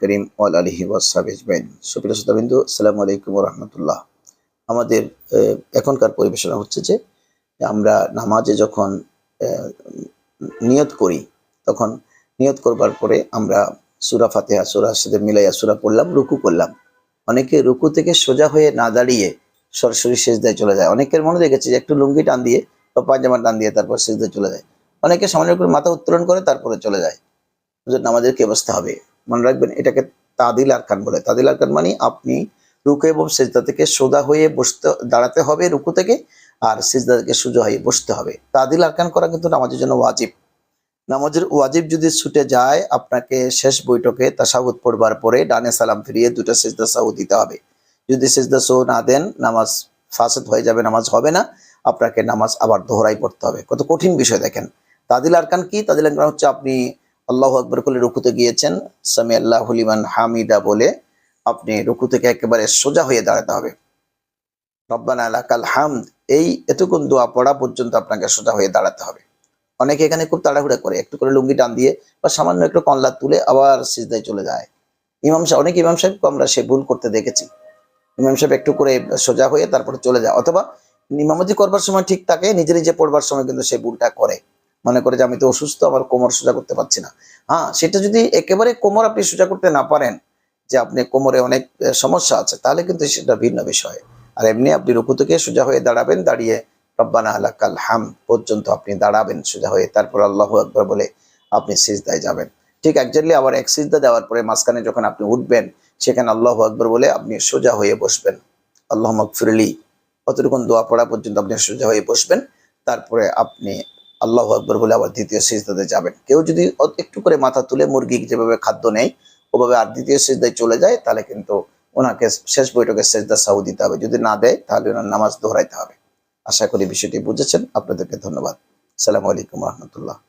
কারীম আলাইকুম রাহমাতুল্লাহ। আমাদের এখনকার পরিবেশনা হচ্ছে যে, আমরা নামাজে যখন নিয়ত করি, তখন নিয়ত করবার পরে আমরা সুরা ফাতিহা সূরার সাথে মিলাইয়া সুরা পড়লাম, রুকু করলাম। অনেকে রুকু থেকে সোজা হয়ে না দাঁড়িয়ে সরাসরি সেজদায় চলে যায়। অনেকের মনে দেখেছি যে একটু লুঙ্গি টান দিয়ে বা পায়জামা টান দিয়ে তারপর সেজদায় চলে যায়। অনেকে সামান্য করে মাথা উত্তোলন করে, তারপরে চলে যায়। হুজুর নামাজের কি অবস্থা হবে? মনে রাখবেন, এটাকে তাদিল আরকান বলে। তাদিল আরকান মানে আপনি রুকু এবং সেজদা থেকে সোজা হয়ে বসতে, দাঁড়াতে হবে রুকু থেকে, আর সেজদা থেকে সোজা হয়ে বসতে হবে। তাদিল আরকান করা কিন্তু নামাজের জন্য ওয়াজিব। নামাজের ওয়াজিব যদি ছুটে যায়, আপনাকে শেষ বৈঠকে তাসাহুদ পড়বার পরে ডানে সালাম ফিরিয়ে দুটো সেজদা সাহু দিতে হবে। যদি সেজদা সহ না দেন, নামাজ ফাসেদ হয়ে যাবে, নামাজ হবে না। আপনাকে নামাজ আবার দোহরাই পড়তে হবে। কত কঠিন বিষয় দেখেন। তাদিল আরকান কি? তাদিল আরকান হচ্ছে আপনি আল্লাহ আকবর করে রুকুতে গিয়েছেন, সামি আল্লাহ হলিমান হামিদা বলে আপনি রুকু থেকে একেবারে সোজা হয়ে দাঁড়াতে হবে। রব্বানা আলাকাল হামদ, এই এতক্ষণ দোয়া পড়া পর্যন্ত আপনাকে সোজা হয়ে দাঁড়াতে হবে। অনেকে এখানে খুব তাড়াহুড়া করে, একটু করে লুঙ্গি টান দিয়ে বা সামান্য একটু কনলা তুলে আবার সিজদায় চলে যায়। ইমাম সাহেব, অনেক ইমাম সাহেবকে আমরা সে ভুল করতে দেখেছি। ইমাম সাহেব একটু করে সোজা হয়ে তারপরে চলে যায়, অথবা ইমামতি করবার সময় ঠিক থাকে নিজে নিজে পড়বার সময় কিন্তু সে ভুলটা করে। মনে করে যে আমি তো অসুস্থ, আমার কোমর সোজা করতে পারছি না। হ্যাঁ সেটা যদি একেবারে কোমর আপনি সোজা করতে না পারেন, যে আপনি কোমরে অনেক সমস্যা আছে, তাহলে কিন্তু সেটা ভিন্ন বিষয়। আর এমনি আপনি রুকু থেকে সোজা হয়ে দাঁড়াবেন, দাঁড়িয়ে রব্বানা আলাকাল হাম পর্যন্ত আপনি দাঁড়াবেন, সোজা হয়ে তারপর আল্লাহ আকবর বলে আপনি সিজদায় যাবেন। ঠিক একজাক্টলি আবার এক সিজদা দেওয়ার পরে মাঝখানে যখন আপনি উঠবেন, সেখানে আল্লাহ আকবর বলে আপনি সোজা হয়ে বসবেন। আল্লাহ মকফিরলি কতটুকুন দোয়া পড়া পর্যন্ত আপনি সোজা হয়ে বসবেন। তারপরে আপনি আল্লাহ আকবর বলে আবার দ্বিতীয় সিজদাতে যাবেন। কেউ যদি একটু করে মাথা তুলে মুরগি যেভাবে খাদ্য নেয়, ওভাবে আর দ্বিতীয় সিজদায় চলে যায়, তাহলে কিন্তু ওনাকে শেষ বৈঠকে সেজদা সাউ দিতে হবে। যদি না দেয়, তাহলে ওনার নামাজ দোহরাইতে হবে। আশা করি বিষয়টি বুঝেছেন। আপনাদেরকে ধন্যবাদ। সালামু আলাইকুম রহমতুল্লাহ।